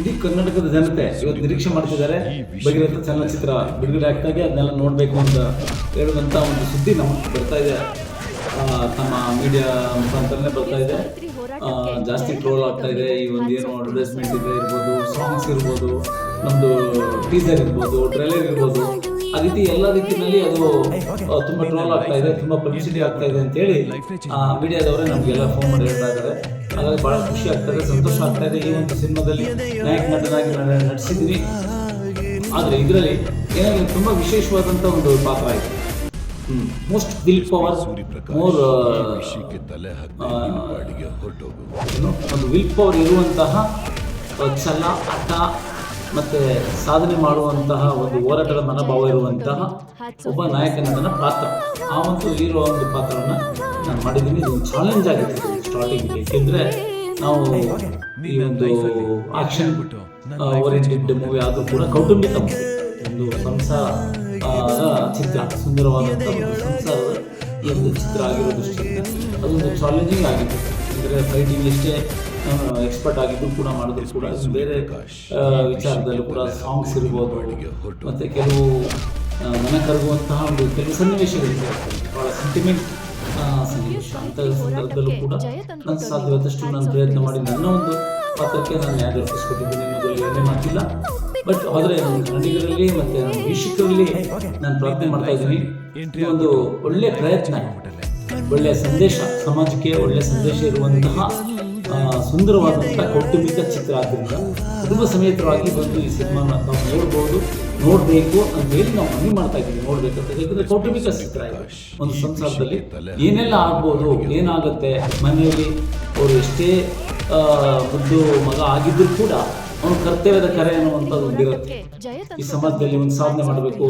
ಇಡೀ ಕರ್ನಾಟಕದ ಜನತೆ ಇವತ್ತು ನಿರೀಕ್ಷೆ ಮಾಡ್ತಿದ್ದಾರೆ. ಭಗೀರಥ ಚಲನಚಿತ್ರ ಬಿಡುಗಡೆ ಆಗ್ತಾಗೆ ಅದನ್ನೆಲ್ಲ ನೋಡಬೇಕು ಅಂತ ಹೇಳುವಂಥ ಒಂದು ಸುದ್ದಿ ನಮಗೆ ಬರ್ತಾ ಇದೆ. ತಮ್ಮ ಮೀಡಿಯಾ ಮುಖಾಂತರನೇ ಬರ್ತಾ ಇದೆ. ಜಾಸ್ತಿ ಟ್ರೋಲ್ ಆಗ್ತಾ ಇದೆ. ಈ ಒಂದು ಏನು ಅಡ್ವರ್ಟೈಸ್ಮೆಂಟ್ ಇದೆ ಇರ್ಬೋದು ಸಾಂಗ್ಸ್ ಇರ್ಬೋದು ನಮ್ಮದು ಟೀಸರ್ ಇರ್ಬೋದು ಟ್ರೈಲರ್ ಇರ್ಬೋದು. ಆ ರೀತಿ ಎಲ್ಲ ರೀತಿಯಲ್ಲಿ ಅದು ತುಂಬ ತುಂಬಾ ಟ್ರೋಲ್ ಆಗ್ತಾ ಇದೆ ತುಂಬಾ ಪಬ್ಲಿಸಿಟಿ ಆಗ್ತಾ ಇದೆ ಅಂತೇಳಿ ಮೀಡಿಯಾದವರೇ ನಮಗೆಲ್ಲ ಫೋನ್ ಮಾಡಿ ಹೇಳ್ತಾ ಇದ್ದಾರೆ ಹಾಗಾಗಿ ಬಹಳ ಖುಷಿ ಆಗ್ತದೆ, ಸಂತೋಷ ಆಗ್ತಾ ಇದೆ ಈ ಒಂದು ಸಿನಿಮಾದಲ್ಲಿ ನಾಯಕ ನಟನಾಗಿ ನಟಿಸಿದ್ದೀನಿ. ಆದರೆ ಇದರಲ್ಲಿ ಏನಾದರೂ ತುಂಬಾ ವಿಶೇಷವಾದಂಥ ಒಂದು ಪಾತ್ರ ಆಯಿತು. ಮೋಸ್ಟ್ ವಿಲ್ ಪವರ್ ಮೋರ್ ಒಂದು ವಿಲ್ ಪವರ್ ಇರುವಂತಹ ಛಲ, ಹಠ, ಮತ್ತೆ ಸಾಧನೆ ಮಾಡುವಂತಹ ಒಂದು ಹೋರಾಟದ ಮನೋಭಾವ ಇರುವಂತಹ ಒಬ್ಬ ನಾಯಕನ ನಟನ ಪಾತ್ರ. ಆ ಒಂದು ಹೀರೋ ಒಂದು ಪಾತ್ರವನ್ನ ನಾನು ಮಾಡಿದ್ದೀನಿ. ಇದು ಚಾಲೆಂಜ್ ಆಗಿತ್ತು. ಸ್ಟಾರ್ಟಿಂಗ್ ಏಕೆಂದ್ರೆ ನಾವು ಈ ಒಂದು ಆಕ್ಷನ್ ಓರಿಯೆಂಟೆಡ್ ಮೂವಿ ಆದರೂ ಕೂಡ ಕೌಟುಂಬಿಕ ಮೂವಿ ಒಂದು ಸಂಸಾರ ಚಿತ್ರ ಸುಂದರವಾದಂಥ ಒಂದು ಸಂಸಾರದ ಈ ಒಂದು ಚಿತ್ರ ಆಗಿರೋ ದೃಷ್ಟಿಯಿಂದ ಅದೊಂದು ಚಾಲೆಂಜಿಂಗ್ ಆಗಿತ್ತು. ಅಂದರೆ ಫೈಟಿಂಗ್ ಎಷ್ಟೇ ಎಕ್ಸ್ಪರ್ಟ್ ಆಗಿದ್ದು ಕೂಡ ಮಾಡಿದ್ರು ಕೂಡ ಬೇರೆ ವಿಚಾರದಲ್ಲೂ ಕೂಡ ಸಾಂಗ್ಸ್ ಇರ್ಬೋದು. ಮತ್ತು ಕೆಲವು ಮನೆ ಕರಗುವಂತಹ ಒಂದು ಕೆಲವು ಸನ್ನಿವೇಶಗಳಿದೆ ಭಾಳ ಸೆಂಟಿಮೆಂಟ್ ಅಂತ ಸಂದರ್ಭದಲ್ಲೂ ಕೂಡ ನನ್ನ ಸಾಧ್ಯವಾದಷ್ಟು ನಾನು ಪ್ರಯತ್ನ ಮಾಡಿ ನನ್ನ ಒಂದು ಪಾತ್ರಕ್ಕೆ ನಾನು ನ್ಯಾಯ ದೊರಕಿಸ್ಕೊಟ್ಟಿದ್ದೀನಿ ಅನ್ನೋದ್ರಲ್ಲಿ ಏನೇ ಮಾತಿಲ್ಲ ಬಟ್ ಆದರೆ ನನ್ನ ಕನ್ನಡಿಗರಲ್ಲಿ ಮತ್ತು ನನ್ನ ವೀಕ್ಷಕರಲ್ಲಿ ನಾನು ಪ್ರಾರ್ಥನೆ ಮಾಡ್ತಾ ಇದ್ದೀನಿ ಒಂದು ಒಳ್ಳೆ ಪ್ರಯತ್ನ ಒಳ್ಳೆಯ ಸಂದೇಶ ಸಮಾಜಕ್ಕೆ ಒಳ್ಳೆಯ ಸಂದೇಶ ಇರುವಂತಹ ಸುಂದರವಾದಂಥ ಕೌಟುಂಬಿಕ ಚಿತ್ರ ಆದ್ದರಿಂದ ಕುಟುಂಬ ಸಮೇತವಾಗಿ ಬಂದು ಈ ಸಿನಿಮಾನ ನಾವು ನೋಡ್ಬೋದು, ನೋಡಬೇಕು ಅಂತ ಹೇಳಿ ನಾವು ಮನವಿ ಮಾಡ್ತಾ ಇದ್ದೀವಿ ನೋಡ್ಬೇಕಂತ ಯಾಕಂದ್ರೆ ಕೌಟುಂಬಿಕ ಚಿತ್ರ ಇದೆ. ಒಂದು ಸಂಸಾರದಲ್ಲಿ ಏನೆಲ್ಲ ಆಗ್ಬೋದು, ಏನಾಗುತ್ತೆ, ಮನೆಯಲ್ಲಿ ಅವರು ಎಷ್ಟೇ ಒಂದು ಮಗ ಆಗಿದ್ದರೂ ಕೂಡ ಅವನು ಕರ್ತವ್ಯದ ಕರೆ ಅನ್ನುವಂಥದ್ದು ಒಂದಿರುತ್ತೆ. ಈ ಸಮಾಜದಲ್ಲಿ ಒಂದು ಸಾಧನೆ ಮಾಡಬೇಕು,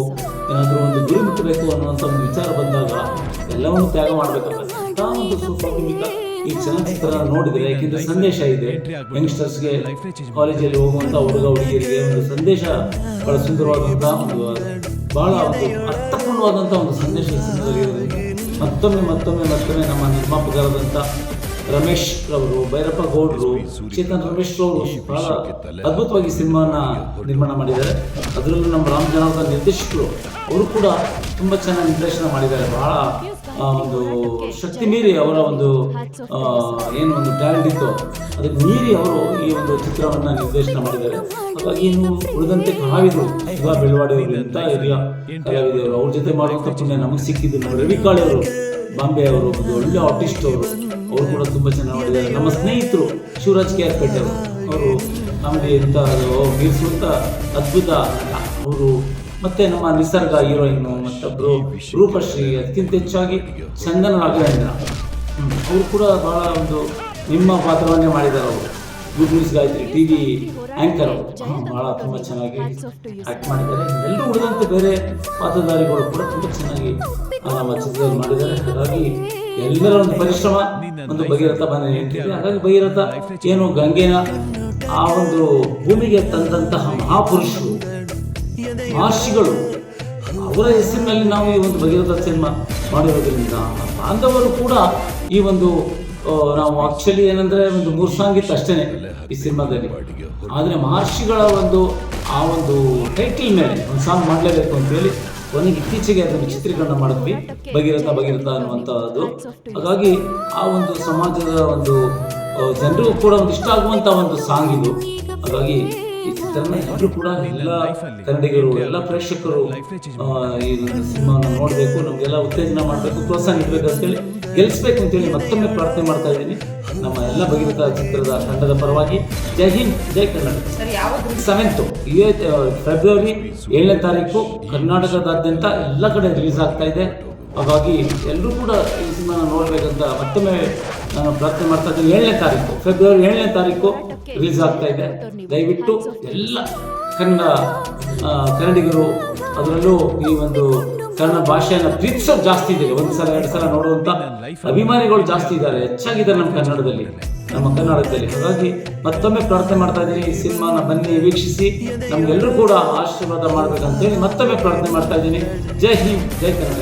ಏನಾದರೂ ಒಂದು ಗುರಿ ಮುಟ್ಟಬೇಕು ಅನ್ನುವಂಥ ಒಂದು ವಿಚಾರ ಬಂದಾಗ ಎಲ್ಲವನ್ನು ತ್ಯಾಗ ಮಾಡಬೇಕಾಗುತ್ತೆ ಒಂದು ಈ ಚಲನಚಿತ್ರ ನೋಡಿದ್ರೆ ಯಾಕೆಂದ್ರೆ ಸಂದೇಶ ಇದೆ. ಯಂಗ್ಸ್ಟರ್ಸ್ಗೆ ಕಾಲೇಜಲ್ಲಿ ಹೋಗುವಂಥ ಹುಡುಗ ಹುಡುಗಿಯರಿಗೆ ಒಂದು ಸಂದೇಶ ಬಹಳ ಸುಂದರವಾದಂಥ ಒಂದು ಬಹಳ ಒಂದು ಅರ್ಥಪೂರ್ಣವಾದಂಥ ಒಂದು ಸಂದೇಶ ಮತ್ತೊಮ್ಮೆ ಮತ್ತೊಮ್ಮೆ ಮತ್ತೊಮ್ಮೆ ನಮ್ಮ ನಿರ್ಮಾಪಕರಾದಂಥ ರಮೇಶ್ ರವರು ಭೈರಪ್ಪ ಗೌಡ್ರು ಚೇತನ್ ರಮೇಶ್ ರವರು ಬಹಳ ಅದ್ಭುತವಾಗಿ ಸಿನಿಮಾನ ನಿರ್ಮಾಣ ಮಾಡಿದ್ದಾರೆ. ಅದರಲ್ಲೂ ನಮ್ಮ ರಾಮ್ ಜನಾರ್ದನ್ ನಿರ್ದೇಶಕರು ಅವರು ಕೂಡ ತುಂಬಾ ಚೆನ್ನಾಗಿ ನಿರ್ದೇಶನ ಮಾಡಿದ್ದಾರೆ. ಬಹಳ ಒಂದು ಶಕ್ತಿ ಮೀರಿ ಅವರ ಒಂದು ಏನು ಒಂದು ಟ್ಯಾಲೆಂಟ್ ಇತ್ತು. ಅದಕ್ಕೆ ಮೀರಿ ಅವರು ಈ ಒಂದು ಚಿತ್ರವನ್ನು ನಿರ್ದೇಶನ ಮಾಡಿದ್ದಾರೆ. ಹಾಗಾಗಿ ಇನ್ನು ಉಳಿದಂತೆ ಕಲಾವಿದರು ಶಿವ ಬೆಳವಾಡಿ ಅಂತ ಹಿರಿಯ ಕಲಾವಿದರು ಅವ್ರ ಜೊತೆ ಮಾಡುವಂಥ ಪುಣ್ಯ ನಮಗೆ ಸಿಕ್ಕಿದ್ದು ನಮ್ಮ ರವಿ ಕಾಳೆ ಅವರು ಬಾಂಬೆ ಅವರು ಒಂದು ಒಳ್ಳೆ ಆರ್ಟಿಸ್ಟ್ ಅವರು. ಅವರು ಕೂಡ ತುಂಬ ಚೆನ್ನಾಗಿ ಮಾಡಿದ್ದಾರೆ. ನಮ್ಮ ಸ್ನೇಹಿತರು ಶಿವರಾಜ್ ಕೆ ಆರ್ ಪೇಟೆ ಅವರು. ಅವರು ನಮಗೆ ಇಂಥ ಮೀರಿಸುವಂಥ ಅದ್ಭುತ ಅವರು ಮತ್ತೆ ನಮ್ಮ ನಿಸರ್ಗ ಹೀರೋಯಿನ್ ಮತ್ತೊಬ್ರು ರೂಪಶ್ರೀ ಅದಕ್ಕಿಂತ ಹೆಚ್ಚಾಗಿ ಚಂದನ ರಾಘವೇಂದ್ರ. ಅವರು ಕೂಡ ಬಹಳ ಒಂದು ನಿಮ್ಮ ಪಾತ್ರವನ್ನೇ ಮಾಡಿದ್ದಾರೆ ಅವರು. Good news Gayatri T V anchor ಅವರು. ಬಹಳ ತುಂಬ ಚೆನ್ನಾಗಿ ಆಕ್ಟ್ ಮಾಡಿದ್ದಾರೆ. ಎಲ್ಲರೂ ಉಳಿದಂತೆ ಬೇರೆ ಪಾತ್ರಧಾರಿಗಳು ಕೂಡ ತುಂಬ ಚೆನ್ನಾಗಿ ನಮ್ಮ ಚಿತ್ರದಲ್ಲಿ ಮಾಡಿದ್ದಾರೆ. ಹಾಗಾಗಿ ಎಲ್ಲರ ಒಂದು ಪರಿಶ್ರಮ, ಒಂದು ಭಗೀರಥ ಬಂದ ನಿಂತಿದೆ. ಹಾಗಾಗಿ ಭಗೀರಥ ಏನು ಗಂಗೆನ ಆ ಒಂದು ಭೂಮಿಗೆ ತಂದಂತಹ ಮಹಾಪುರುಷರು. ಮಹರ್ಷಿಗಳು ಅವರ ಹೆಸರಿನಲ್ಲಿ ನಾವು ಈ ಒಂದು ಭಗೀರಥ ಸಿನಿಮಾ ಮಾಡಿರೋದ್ರಿಂದ ಬಾಂಧವರು ಕೂಡ ಈ ಒಂದು ನಾವು ಆಕ್ಚುಲಿ ಏನಂದ್ರೆ ಒಂದು ಮೂರು ಸಾಂಗ್ ಇತ್ತು ಅಷ್ಟೇ ಈ ಸಿನಿಮಾದಲ್ಲಿ. ಆದರೆ ಮಹರ್ಷಿಗಳ ಒಂದು, ಆ ಒಂದು ಟೈಟಲ್ ಮೇಲೆ ಒಂದು ಸಾಂಗ್ ಮಾಡಲೇಬೇಕು ಅಂತ ಹೇಳಿ ಕೊನೆಗೆ ಇತ್ತೀಚೆಗೆ ಅದನ್ನು ಚಿತ್ರೀಕರಣ ಮಾಡಿದ್ವಿ. ಭಗೀರಥ ಭಗೀರಥ ಅನ್ನುವಂಥದ್ದು ಹಾಗಾಗಿ ಆ ಒಂದು ಸಮಾಜದ ಒಂದು ಜನರಿಗೂ ಕೂಡ ಒಂದು ಇಷ್ಟ ಆಗುವಂಥ ಒಂದು ಸಾಂಗ್ ಇದು. ಹಾಗಾಗಿ ಎಲ್ಲರೂ ಕೂಡ ಎಲ್ಲ ಕನ್ನಡಿಗರು ಎಲ್ಲ ಪ್ರೇಕ್ಷಕರು ಆ, ಈ ಒಂದು ನೋಡಬೇಕು ನಮಗೆಲ್ಲ ಉತ್ತೇಜನ ಮಾಡಬೇಕು ಪ್ರೋತ್ಸಾಹ ನೀಡಬೇಕು ಅಂತೇಳಿ ಗೆಲ್ಲಿಸ್ಬೇಕು ಅಂತೇಳಿ ಮತ್ತೊಮ್ಮೆ ಪ್ರಾರ್ಥನೆ ಮಾಡ್ತಾ ಇದ್ದೀನಿ. ನಮ್ಮ ಎಲ್ಲ ಭಗೀರಥ ಚಿತ್ರದ ತಂಡದ ಪರವಾಗಿ ಜೈ ಹಿಂದ್ ಜೈ ಕನ್ನಡ. ಸೆವೆಂತು ಇದೇ ಫೆಬ್ರವರಿ ಏಳನೇ ತಾರೀಕು ಕರ್ನಾಟಕದಾದ್ಯಂತ ಎಲ್ಲ ಕಡೆ ರಿಲೀಸ್ ಆಗ್ತಾ ಇದೆ. ಹಾಗಾಗಿ ಎಲ್ಲರೂ ಕೂಡ ಈ ಸಿನಿಮಾನ ನೋಡಬೇಕಂತ ಮತ್ತೊಮ್ಮೆ ನಾನು ಪ್ರಾರ್ಥನೆ ಮಾಡ್ತಾ ಇದ್ದೀನಿ. ಏಳನೇ ತಾರೀಕು ಫೆಬ್ರವರಿ ಏಳನೇ ತಾರೀಕು ರಿಲೀಸ್ ಆಗ್ತಾ ಇದೆ. ದಯವಿಟ್ಟು ಎಲ್ಲ ಕನ್ನಡ ಕನ್ನಡಿಗರು ಅದರಲ್ಲೂ ಈ ಒಂದು ಕನ್ನಡ ಭಾಷೆಯನ್ನು ಪ್ರೀತಿಸೋದು ಜಾಸ್ತಿ ಇದೆ. ಒಂದು ಸಲ ಎರಡು ಸಲ ನೋಡುವಂತ ಅಭಿಮಾನಿಗಳು ಜಾಸ್ತಿ ಇದ್ದಾರೆ. ಹೆಚ್ಚಾಗಿದ್ದಾರೆ ನಮ್ಮ ಕನ್ನಡದಲ್ಲಿ ನಮ್ಮ ಕನ್ನಡದಲ್ಲಿ. ಹಾಗಾಗಿ ಮತ್ತೊಮ್ಮೆ ಪ್ರಾರ್ಥನೆ ಮಾಡ್ತಾ ಇದ್ದೀನಿ. ಈ ಸಿನಿಮಾನ ಬನ್ನಿ ವೀಕ್ಷಿಸಿ. ನಮ್ಗೆಲ್ಲರೂ ಕೂಡ ಆಶೀರ್ವಾದ ಮಾಡ್ಬೇಕಂತೇಳಿ ಮತ್ತೊಮ್ಮೆ ಪ್ರಾರ್ಥನೆ ಮಾಡ್ತಾ ಇದ್ದೀನಿ. ಜೈ ಹಿಂದ್ ಜೈ ಕನ್ನಡ